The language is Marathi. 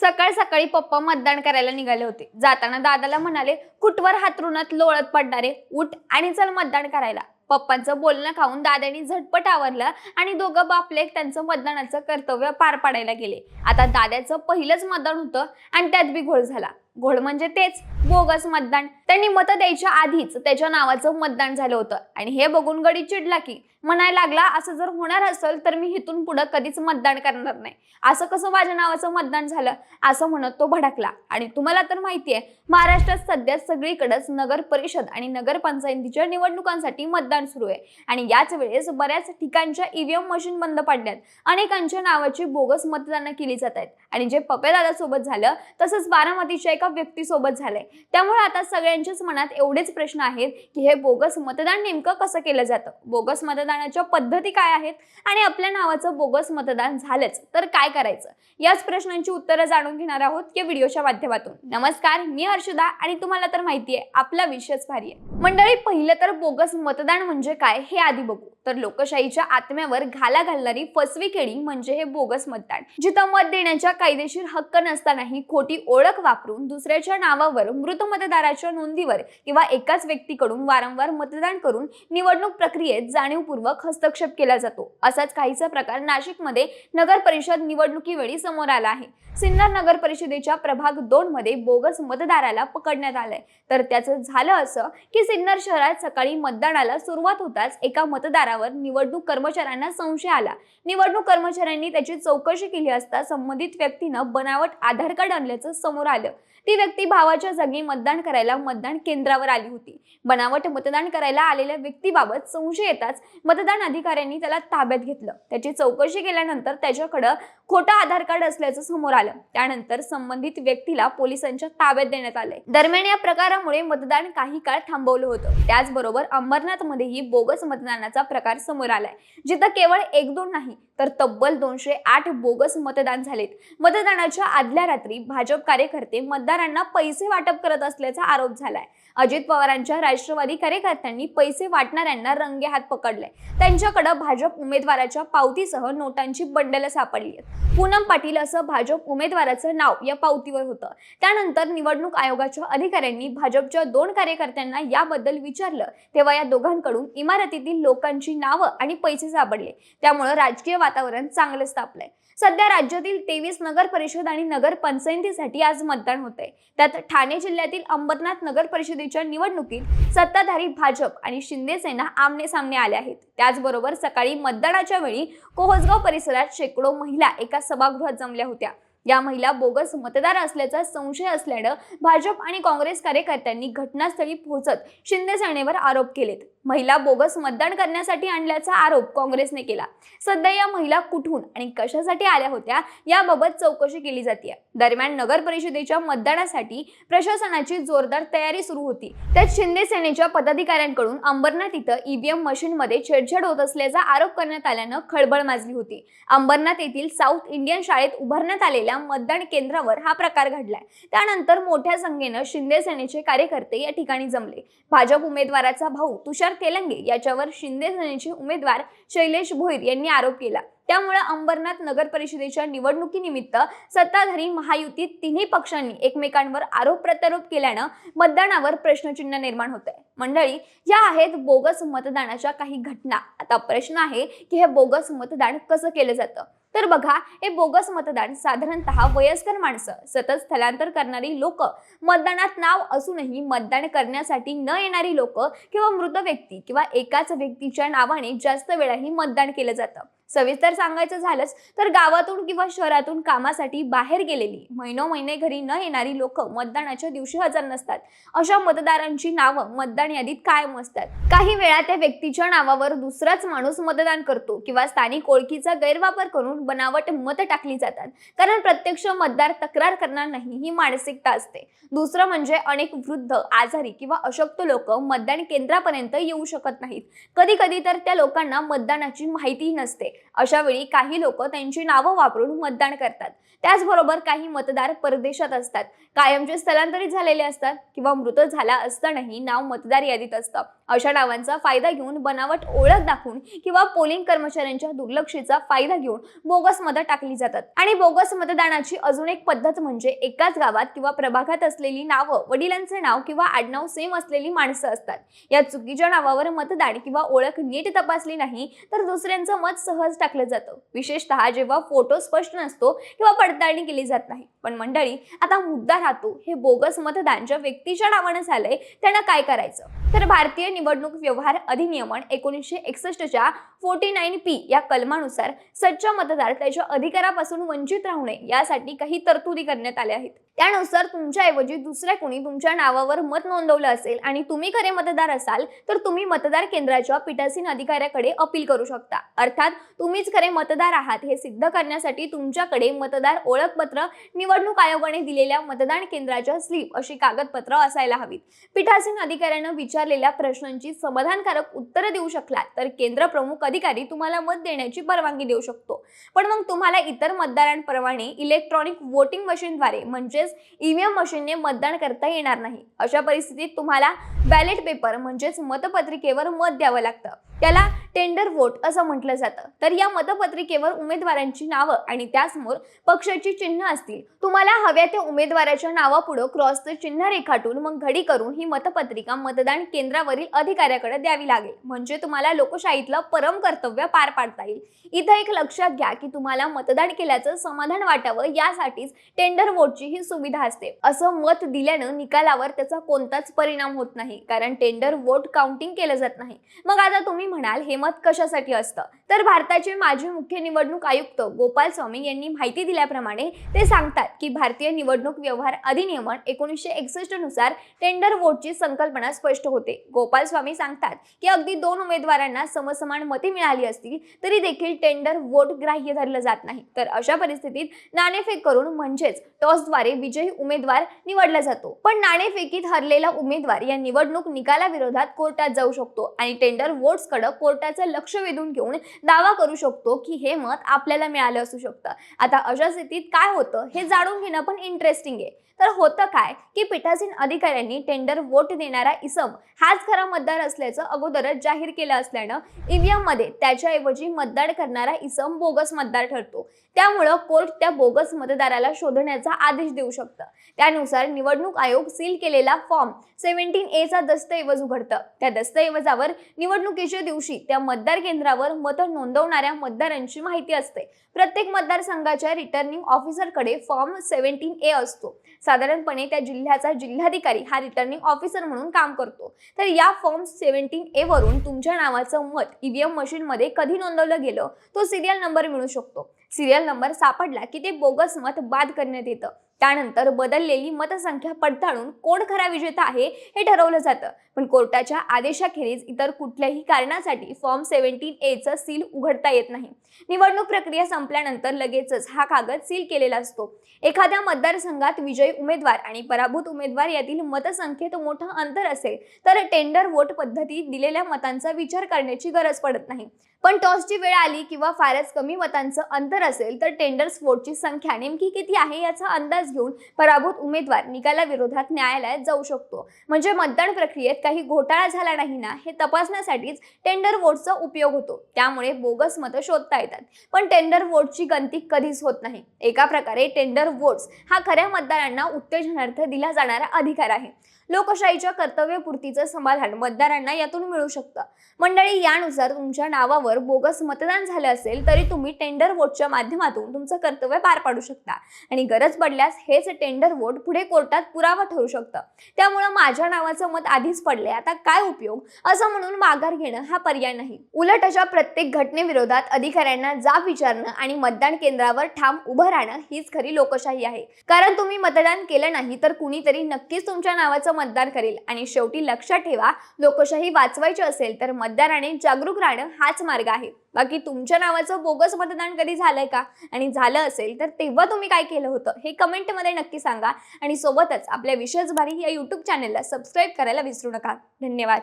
सकाळ सकाळी पप्पा मतदान करायला निघाले होते. जाताना दादाला म्हणाले कुठवर हातरुणात लोळत पडणारे? उठ आणि चल मतदान करायला. पप्पांचं बोलणं खाऊन दादानी झटपट आवरलं आणि दोघं बापले त्यांचं मतदानाचं कर्तव्य पार पाडायला गेले. आता दादाचं पहिलंच मतदान होतं आणि त्यात बी घोळ झाला. घोळ म्हणजे तेच बोगस मतदान. त्यांनी मतं द्यायच्या आधीच त्याच्या नावाचं मतदान झालं होतं. आणि हे बघून गडी चिडला की म्हणायला लागला असं जर होणार असेल तर मी इथून पुढे कधीच मतदान करणार नाही. असं कसं माझ्या नावाचं मतदान झालं? असं म्हणत तो भडकला. आणि तुम्हाला तर माहिती आहे महाराष्ट्रात सध्या सगळीकडेच नगर परिषद आणि नगरपंचायतीच्या निवडणुकांसाठी मतदान सुरू आहे. आणि याच वेळेस बऱ्याच ठिकाणच्या ईव्हीएम मशीन बंद पडल्यात. अनेकांच्या नावाची बोगस मतदानं केली जात आहेत. आणि जे पपेदादा सोबत झालं तसंच बारामतीच्या एका व्यक्तीसोबत झालंय. त्यामुळे आता सगळ्यांच्याच मनात एवढेच प्रश्न आहेत की हे बोगस मतदान नेमकं कसं केलं जातं? बोगस मतदानाच्या पद्धती काय आहेत? आणि आपल्या नावाचं बोगस मतदान झालंच तर काय करायचं? याच प्रश्नांची उत्तरं जाणून घेणार आहोत या व्हिडिओच्या माध्यमातून. नमस्कार मी हर्षदा आणि तुम्हाला तर माहिती आहे आपला विषयच भारी आहे. मंडळी पहिलं तर बोगस मतदान म्हणजे काय हे आधी बघू. तर लोकशाहीच्या आत्म्यावर घाला घालणारी फसवी खेळी म्हणजे हे बोगस मतदान. जिथं मत देण्याच्या कायदेशीर हक्क नसतानाही खोटी ओळख वापरून दुसऱ्याच्या नावावर मृत मतदाराच्या नोंदीवर किंवा एकाच व्यक्तीकडून वारंवार मतदान करून निवडणूक प्रक्रियेत जाणीवपूर्वक हस्तक्षेप केला जातो. असाच काहीचा प्रकार नाशिकमध्ये नगर परिषद निवडणुकीवेळी समोर आला आहे. सिन्नर नगर परिषदेच्या प्रभाग दोन मध्ये बोगस मतदाराला पकडण्यात आलंय. तर त्याचं झालं असं की सिन्नर शहरात सकाळी मतदानाला सुरुवात होताच एका मतदारावर निवडणूक कर्मचाऱ्यांना संशय आला. निवडणूक कर्मचाऱ्यांनी त्याची चौकशी केली असता संबंधित व्यक्तीनं बनावट आधार कार्ड आणल्याचं समोर आलं. ती व्यक्ती भावाच्या जागी मतदान करायला मतदान केंद्रावर आली होती. बनावट मतदान करायला आलेल्या व्यक्तीबाबत संशय येताच मतदान अधिकाऱ्यांनी त्याला ताब्यात घेतलं. त्याची चौकशी केल्यानंतर त्याच्याकडं खोटं आधार कार्ड असल्याचं समोर आलं. त्यानंतर संबंधित व्यक्तीला पोलिसांच्या ताब्यात देण्यात आले दरम्यान या प्रकारामुळे मतदान काही काळ थांबवलं होतं. त्याचबरोबर अंबरनाथमध्येही बोगस मतदानाचा प्रकार समोर आलाय. जिथं केवळ एक दोन नाही तर तब्बल दोनशे आठ बोगस मतदान झालेत. मतदानाच्या आदल्या रात्री भाजप कार्यकर्ते मतदान आमदारांना पैसे वाटप करत असल्याचा आरोप झालाय. अजित पवारांच्या राष्ट्रवादी कार्यकर्त्यांनी पैसे वाटणाऱ्यांना रंगे हात पकडले. त्यांच्याकडे भाजप उमेदवाराच्या पावतीसह नोटांची बंडल सापडली आहेत. पूनम पाटील असं भाजप उमेदवाराचं नाव या पावतीवर होतं. त्यानंतर निवडणूक आयोगाच्या अधिकाऱ्यांनी भाजपच्या दोन कार्यकर्त्यांना याबद्दल विचारलं. तेव्हा या दोघांकडून इमारतीतील लोकांची नावं आणि पैसे सापडले. त्यामुळे राजकीय वातावरण चांगलंच तापलंय. सध्या राज्यातील तेवीस नगर परिषद आणि नगर पंचायतीसाठी आज मतदान होते त्यात ठाणे जिल्ह्यातील अंबरनाथ नगर परिषदेच्या निवडणुकीत सत्ताधारी भाजप आणि शिंदे सेना आमने सामने आल्या आहेत. त्याचबरोबर सकाळी मतदानाच्या वेळी कोहसगाव परिसरात शेकडो महिला एका सभागृहात जमल्या होत्या. या महिला बोगस मतदार असल्याचा संशय असल्यानं भाजप आणि काँग्रेस कार्यकर्त्यांनी घटनास्थळी पोहोचत शिंदे सेनेवर आरोप केलेत. महिला बोगस मतदान करण्यासाठी आणल्याचा आरोप काँग्रेसने केला. सध्या या महिला कुठून आणि कशासाठी आल्या होत्या याबाबत चौकशी केली जाते दरम्यान नगर परिषदेच्या मतदानासाठी प्रशासनाची जोरदार तयारी सुरू होती. त्यात शिंदे सेनेच्या पदाधिकाऱ्यांकडून अंबरनाथ इथं ईव्हीएम मशीनमध्ये छेडछाड होत असल्याचा आरोप करण्यात आल्यानं खळबळ माजली होती. अंबरनाथ येथील साऊथ इंडियन शाळेत उभारण्यात आलेल्या मतदान केंद्रावर हा प्रकार घडलाय. त्यानंतर मोठ्या संख्येनं शिंदे सेनेचे कार्यकर्ते या ठिकाणी जमले. भाजप उमेदवाराचा भाऊ तुषार तेलंगे याच्यावर शिंदे सेनेचे उमेदवार शैलेश भोईर यांनी आरोप केला. त्यामुळे अंबरनाथ नगर परिषदेच्या निवडणुकीनिमित्त सत्ताधारी महायुतीत तिन्ही पक्षांनी एकमेकांवर आरोप प्रत्यारोप केल्यानं मतदानावर प्रश्नचिन्ह निर्माण होत आहे मंडळी या आहेत बोगस मतदानाच्या काही घटना. आता प्रश्न आहे की हे बोगस मतदान कसं केलं जातं? तर बघा हे बोगस मतदान साधारणतः वयस्कर माणसं सतत स्थलांतर करणारी लोक मतदानात नाव असूनही मतदान करण्यासाठी न येणारी लोक किंवा मृत व्यक्ती किंवा एकाच व्यक्तीच्या नावाने जास्त वेळाही मतदान केलं जातं. सविस्तर सांगायचं झालंच तर गावातून किंवा शहरातून कामासाठी बाहेर गेलेली महिनो महिने घरी न येणारी लोक मतदानाच्या दिवशी हजर नसतात. अशा मतदारांची नावं मतदान यादीत कायम असतात. काही वेळा त्या व्यक्तीच्या नावावर दुसराच माणूस मतदान करतो किंवा स्थानिक ओळखीचा गैरवापर करून बनावट मत टाकली जातात. कारण प्रत्यक्ष मतदार तक्रार करणार नाही ही मानसिकता असते. दुसरं म्हणजे अनेक वृद्ध आजारी किंवा अशक्त लोक मतदान केंद्रापर्यंत येऊ शकत नाहीत. कधी कधी तर त्या लोकांना मतदानाची माहितीही नसते. अशा वेळी काही लोक त्यांची नावं वापरून मतदान करतात. त्याचबरोबर काही मतदार परदेशात असतात. कायमचे स्थलांतरित झालेले असतात किंवा मृत झाला असतानाही नाव मतदार यादीत असतं. अशा नावांचा फायदा घेऊन बनावट ओळख दाखवून किंवा पोलिंग कर्मचाऱ्यांच्या दुर्लक्षेचा फायदा घेऊन बोगस मतं टाकली जातात. आणि बोगस मतदानाची अजून एक पद्धत म्हणजे एकाच गावात किंवा प्रभागात असलेली नावं वडिलांचे नाव किंवा आडनाव सेम असलेली माणसं असतात. या चुकीच्या नावावर मतदान किंवा ओळख नीट तपासली नाही तर दुसऱ्यांचं मत सहज टाकलं जातं. विशेषतः जेव्हा फोटो स्पष्ट नसतो किंवा पडताळणी केली जात नाही. पण मंडळी आता मुद्दा राहतो हे बोगस मतदान ज्या व्यक्तीच्या नावानं झालंय त्यांना काय करायचं? तर भारतीय निवडणूक व्यवहार अधिनियमन एकोणीसशे एकसष्टच्या फोर्टी नाईन पी या कलमानुसार सच्चा मतदार त्याच्या अधिकारापासून वंचित राहू नये यासाठी काही तरतुदी करण्यात आल्या आहेत. त्यानुसार तुमच्याऐवजी दुसऱ्या कोणी तुमच्या नावावर मत नोंदवलं असेल आणि तुम्ही खरे मतदार असाल तर तुम्ही मतदार केंद्राच्या पीठासीन अधिकाऱ्याकडे अपील करू शकता. अर्थात तुम्हीच खरे मतदार आहात. हे सिद्ध करण्यासाठी तुमच्याकडे मतदार ओळखपत्र निवडणूक आयोगाने दिलेल्या मतदान केंद्राच्या स्लिप अशी कागदपत्र असायला हवीत. पीठासीन अधिकाऱ्यानं विचारलेल्या प्रश्नांची समाधानकारक उत्तरं देऊ शकलात तर केंद्र प्रमुख अधिकारी तुम्हाला मत देण्याची परवानगी देऊ शकतो. पण मग तुम्हाला इतर मतदारांप्रमाणे इलेक्ट्रॉनिक वोटिंग मशीनद्वारे म्हणजेच ईव्हीएम मशीनने मतदान करता येणार नाही. अशा परिस्थितीत तुम्हाला बॅलेट पेपर म्हणजेच मतपत्रिकेवर मत द्यावं लागतं. त्याला टेंडर वोट असं म्हटलं जातं. तर या मतपत्रिकेवर उमेदवारांची नावं आणि त्यासमोर पक्षाची चिन्ह असतील. तुम्हाला हव्या त्या उमेदवाराच्या नावापुढं क्रॉसचं चिन्ह रेखाटून मग घडी करून ही मतपत्रिका मतदान केंद्रावरील अधिकाऱ्याकडे द्यावी लागेल. म्हणजे तुम्हाला लोकशाहीतलं परम कर्तव्य पार पाडता येईल. इथं एक लक्षात घ्या की तुम्हाला मतदान केल्याचं समाधान वाटावं यासाठीच टेंडर वोटची ही सुविधा असते. असं मत दिल्यानं निकालावर त्याचा कोणताच परिणाम होत नाही. कारण टेंडर वोट काउंटिंग केलं जात नाही. मग आता तुम्ही म्हणाल हे मत कशासाठी असतं? तर भारताचे माजी मुख्य निवडणूक आयुक्त गोपाल स्वामी यांनी माहिती दिल्याप्रमाणे ते सांगतात की भारतीय निवडणूक व्यवहार अधिनियमन एकोणीसशे एकसष्टनुसार टेंडर वोटची संकल्पना स्पष्ट होते. गोपाल स्वामी सांगतात की अगदी दोन उमेदवारांना समसमान मते मिळाली असतील तरी देखील टेंडर वोट ग्राह्य धरलं जात नाही. तर अशा परिस्थितीत नाणेफेक करून म्हणजेच टॉसद्वारे विजयी उमेदवार निवडला जातो. पण नाणेफेकीत हरलेला उमेदवार या निवडणूक निकालाविरोधात कोर्टात जाऊ शकतो आणि टेंडर वोट्स कडे कोर्टाचं लक्ष वेधून घेऊन दावा करू शकतो की हे मत आपल्याला मिळालं असू शकतं. आता अशा स्थितीत काय होतं हे जाणून घेणं पण इंटरेस्टिंग आहे. तर होतं काय की पीठासीन अधिकाऱ्यांनी टेंडर वोट देणारा इसम हाच खरा मतदार असल्याचं अगोदरच जाहीर केलं असल्यानं ईव्हीएममध्ये त्याच्याऐवजी मतदान करणारा इसम बोगस मतदार ठरतो. त्यामुळं कोर्ट त्या बोगस मतदाराला शोधण्याचा आदेश देऊ शकतं. त्यानुसार निवडणूक आयोग सील केलेला फॉर्म सेव्हन्टीन ए चा दस्तऐवज उघडतं. त्या दस्तऐवजावर निवडणुकीच्या दिवशी त्या मतदार केंद्रावर मत नोंदवणाऱ्या मतदारांची माहिती असते. प्रत्येक मतदारसंघाच्या रिटर्निंग ऑफिसरकडे फॉर्म सेव्हन्टीन ए असतो. साधारणपणे त्या जिल्ह्याचा जिल्हाधिकारी हा रिटर्निंग ऑफिसर म्हणून काम करतो. तर या फॉर्म सेव्हन्टीन ए वरून तुमच्या नावाचं मत ईव्हीएम मशीनमध्ये कधी नोंदवलं गेलं? तो सिरियल नंबर मिळू शकतो. सिरियल नंबर सापडला की ते बोगस मत बाद करण्यात येतं. त्यानंतर बदललेली मतसंख्या पडताळून कोण खरा विजेता आहे हे ठरवलं जातं. पण कोर्टाच्या आदेशाखेरीज इतर कुठल्याही कारणासाठी फॉर्म सेव्हन्टीन एचं सील उघडता येत नाही. निवडणूक प्रक्रिया संपल्यानंतर लगेचच हा कागद सील केलेला असतो. एखाद्या मतदारसंघात विजयी उमेदवार आणि पराभूत उमेदवार यातील मतसंख्येत मोठं अंतर असेल तर टेंडर वोट पद्धतीत दिलेल्या मतांचा विचार करण्याची गरज पडत नाही. पण टॉसची वेळ आली किंवा फारच कमी मतांचं अंतर असेल तर टेंडर्स वोटची संख्या नेमकी किती आहे याचा अंदाज घेऊन पराभूत उमेदवार निकालाविरोधात न्यायालयात जाऊ शकतो. म्हणजे मतदान प्रक्रियेत काही घोटाळा झाला नाही ना हे तपासण्यासाठीच टेंडर वोटचा उपयोग होतो. त्यामुळे बोगस मतं शोधता येतात. पण टेंडर वोटची गणती कधीच होत नाही. एका प्रकारे टेंडर वोट्स हा खऱ्या मतदारांना उत्तेजनार्थ दिला जाणारा अधिकार आहे. लोकशाहीच्या कर्तव्यपूर्तीचं समाधान मतदारांना यातून मिळू शकतं. मंडळी यानुसार तुमच्या नावावर बोगस मतदान झालं असेल तरी तुम्ही टेंडर वोटच्या माध्यमातून तुमचं कर्तव्य पार पाडू शकता. आणि गरज पडल्यास हेच टेंडर वोट पुढे कोर्टात पुरावा ठरू शकतं. त्यामुळं माझ्या नावाचं मत आधीच पडले आता काय उपयोग? असं म्हणून माघार घेणं हा पर्याय नाही. उलट अशा प्रत्येक घटनेविरोधात अधिकाऱ्यांना जाब विचारणं आणि मतदान केंद्रावर ठाम उभं राहणं हीच खरी लोकशाही आहे. कारण तुम्ही मतदान केलं नाही तर कुणीतरी नक्कीच तुमच्या नावाचं मतदान करेल. आणि शेवटी लक्षात ठेवा लोकशाही वाचवायची असेल तर मतदाराने जागरूक राहणं हाच मार्ग आहे. बाकी तुमच्या नावाचं बोगस मतदान कधी झालंय का? आणि झालं असेल तर तेव्हा तुम्ही काय केलं होतं हे कमेंटमध्ये नक्की सांगा. आणि सोबतच आपल्या विशेष भारी या यूट्यूब चॅनलला सबस्क्राईब करायला विसरू नका. धन्यवाद.